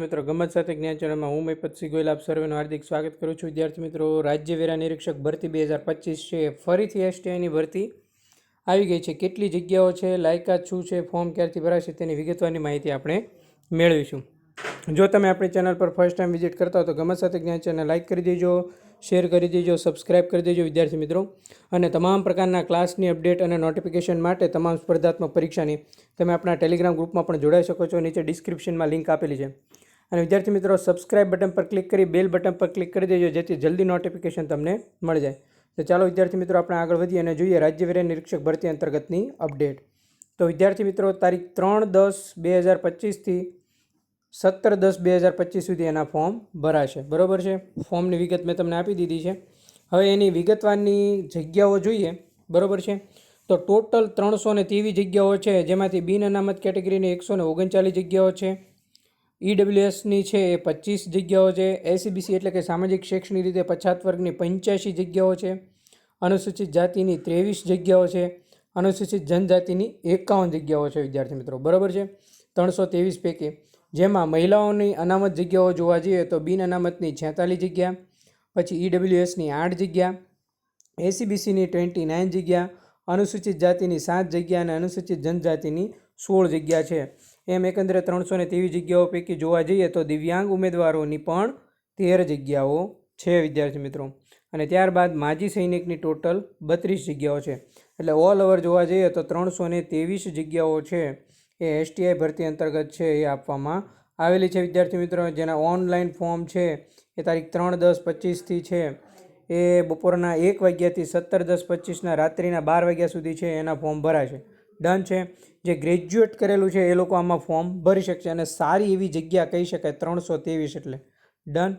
મિત્રો ગમત સાથે જ્ઞાન ચેનલમાં હું મહિપતસિંહ ગોયલ, આપ સર્વેનું હાર્દિક સ્વાગત કરું છું. વિદ્યાર્થી મિત્રો રાજ્ય વેરા નિરીક્ષક ભરતી બે હજાર પચીસ છે. ફરીથી એસટીઆઈની ભરતી આવી ગઈ છે. કેટલી જગ્યાઓ છે, લાયકાત શું છે, ફોર્મ ક્યારથી ભરાશે તેની વિગતવારની માહિતી આપણે મેળવીશું. જો તમે આપણી ચેનલ પર ફર્સ્ટ ટાઈમ વિઝિટ કરતા હો તો ગમત સાથે જ્ઞાન ચેનલ લાઇક કરી દેજો, શેર કરી દેજો, સબસ્ક્રાઇબ કરી દેજો વિદ્યાર્થી મિત્રો. અને તમામ પ્રકારના ક્લાસની અપડેટ અને નોટિફિકેશન માટે તમામ સ્પર્ધાત્મક પરીક્ષાની તમે આપણા ટેલિગ્રામ ગ્રુપમાં પણ જોડાઈ શકો છો. નીચે ડિસ્ક્રિપ્શનમાં લિંક આપેલી છે. અને વિદ્યાર્થી મિત્રો સબસ્ક્રાઇબ બટન પર ક્લિક કરી બેલ બટન પર ક્લિક કરી દેજો, જેથી જલ્દી નોટિફિકેશન તમને મળી જાય. તો ચાલો વિદ્યાર્થી મિત્રો, આપણે આગળ વધીએ અને જોઈએ રાજ્ય વેરા નિરીક્ષક ભરતી અંતર્ગતની અપડેટ તો વિદ્યાર્થી મિત્રો, તારીખ ત્રણ દસ બે હજાર પચીસથી સત્તર દસ બે હજાર પચીસ સુધી એના ફોર્મ ભરાશે. બરાબર છે? ફોર્મની વિગત મેં તમને આપી દીધી છે. હવે એની વિગતવારની જગ્યાઓ જોઈએ. બરાબર છે? તો ટોટલ ત્રણસો ને ત્રેવીસ જગ્યાઓ છે, જેમાંથી બિન અનામત કેટેગરીની એકસો ને ઓગણચાલીસ જગ્યાઓ છે. ઈડબ્લ્યુએસની છે એ પચીસ જગ્યાઓ છે. એસીબીસી એટલે કે સામાજિક શૈક્ષણિક રીતે પછાત વર્ગની પંચ્યાસી જગ્યાઓ છે. અનુસૂચિત જાતિની ત્રેવીસ જગ્યાઓ છે. અનુસૂચિત જનજાતિની એકાવન જગ્યાઓ છે, વિદ્યાર્થી મિત્રો. બરાબર છે? ત્રણસો ત્રેવીસ પૈકી. જેમાં મહિલાઓની અનામત જગ્યાઓ જોવા જઈએ તો બિન અનામતની છેતાલીસ જગ્યા, પછી ઈડબ્લ્યુએસની આઠ જગ્યા એસીબીસીની ટ્વેન્ટી નાઇન જગ્યા, અનુસૂચિત જાતિની સાત જગ્યા અને અનુસૂચિત જનજાતિની સોળ જગ્યા છે. એમ એકંદરે ત્રણસો ને ત્રેવીસ જગ્યાઓ પૈકી જોવા જઈએ તો દિવ્યાંગ ઉમેદવારોની પણ તેર જગ્યાઓ છે, વિદ્યાર્થી મિત્રો. અને ત્યારબાદ માજી સૈનિકની ટોટલ બત્રીસ જગ્યાઓ છે. એટલે ઓલ ઓવર જોવા જઈએ તો ત્રણસો ને ત્રેવીસ જગ્યાઓ છે એ એસટીઆઈ ભરતી અંતર્ગત છે એ આપવામાં આવેલી છે, વિદ્યાર્થી મિત્રો. જેના ઓનલાઈન ફોર્મ છે એ તારીખ ત્રણ દસ પચીસથી છે. એ બપોરના એક વાગ્યાથી સત્તર દસ પચીસના રાત્રિના બાર વાગ્યા સુધી છે એના ફોર્મ ભરાશે. ડન છે. જે ગ્રેજ્યુએટ કરેલું છે એ લોકો આમાં ફોર્મ ભરી શકશે અને સારી એવી જગ્યા કહી શકાય ત્રણસો ત્રેવીસ એટલે. ડન.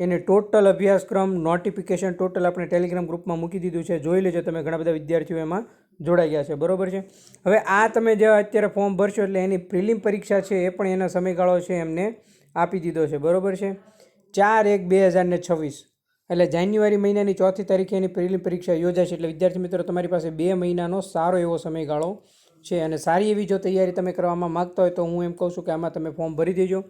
એને ટોટલ અભ્યાસક્રમ નોટિફિકેશન ટોટલ આપણે ટેલિગ્રામ ગ્રુપમાં મૂકી દીધું છે. જોઈ લેજો તમે, ઘણા બધા વિદ્યાર્થીઓ એમાં જોડાઈ ગયા છે. બરોબર છે? હવે આ તમે જે અત્યારે ફોર્મ ભરશો એટલે એની પ્રિલિમ પરીક્ષા છે એ પણ એના સમયગાળો છે એમને આપી દીધો છે. બરોબર છે? ચાર એક બે હજાર ને છવ્વીસ. એટલે જાન્યુઆરી મહિનાની ચોથી તારીખે એની પ્રિલિમ પરીક્ષા યોજાશે. એટલે વિદ્યાર્થી મિત્રો, તમારી પાસે બે મહિનાનો સારો એવો સમયગાળો છે અને સારી એવી જો તૈયારી તમે કરવામાં માગતા હોય તો હું એમ કહું છું કે આમાં તમે ફોર્મ ભરી દેજો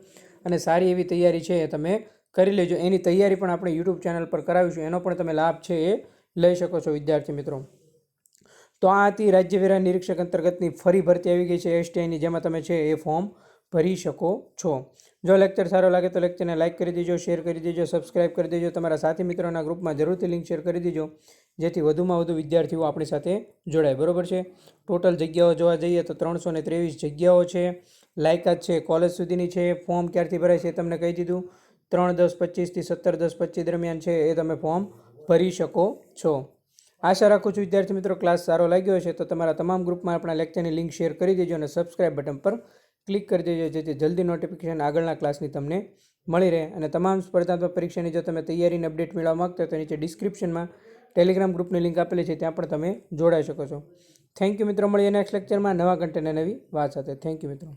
અને સારી એવી તૈયારી છે એ તમે કરી લેજો. એની તૈયારી પણ આપણે યુટ્યુબ ચેનલ પર કરાવીશું. એનો પણ તમે લાભ છે એ લઈ શકો છો વિદ્યાર્થી મિત્રો. તો આ હતી રાજ્ય વેરા નિરીક્ષક અંતર્ગતની ફરી ભરતી આવી ગઈ છે એસટીઆઈની જેમાં તમે છે એ ફોર્મ ભરી શકો છો. જો લેક્ચર સારો લાગે તો લેક્ચરને લાઇક કરી દેજો શેર કરી દેજો સબસ્ક્રાઇબ કરી દેજો, તમારા સાથી મિત્રોના ગ્રુપમાં જરૂરથી લિંક શેર કરી દેજો. જેથી વધુમાં વધુ વિદ્યાર્થીઓ આપણી સાથે જોડાય. બરાબર છે? ટોટલ જગ્યાઓ જોવા જઈએ તો ત્રણસો ને ત્રેવીસ જગ્યાઓ છે. લાયકાત છે કોલેજ સુધીની છે ફોર્મ ક્યારથી ભરાય છે એ તમને કહી દીધું. ત્રણ દસ પચીસથી સત્તર દસ પચીસ દરમિયાન છે એ તમે ફોર્મ ભરી શકો છો. આશા રાખું છું વિદ્યાર્થી મિત્રો ક્લાસ સારો લાગ્યો છે તો તમારા તમામ ગ્રુપમાં આપણા લેક્ચરની લિંક શેર કરી દેજો અને સબસ્ક્રાઇબ બટન પર ક્લિક કરી દેજો, જેથી જલ્દી નોટિફિકેશન આગળના ક્લાસની તમને મળી રહે. અને તમામ સ્પર્ધાત્મક પરીક્ષાની જો તમે તૈયારીને અપડેટ મેળવવા માગતા તો નીચે ડિસ્ક્રિપ્શનમાં ટેલિગ્રામ ગ્રુપની લિંક આપેલી છે, ત્યાં પણ તમે જોડાઈ શકો છો. થેન્ક યુ મિત્રો, મળીએ નેક્સ્ટ લેક્ચરમાં નવા કન્ટેન્ટ નવી વાત સાથે. થેન્ક યુ મિત્રો.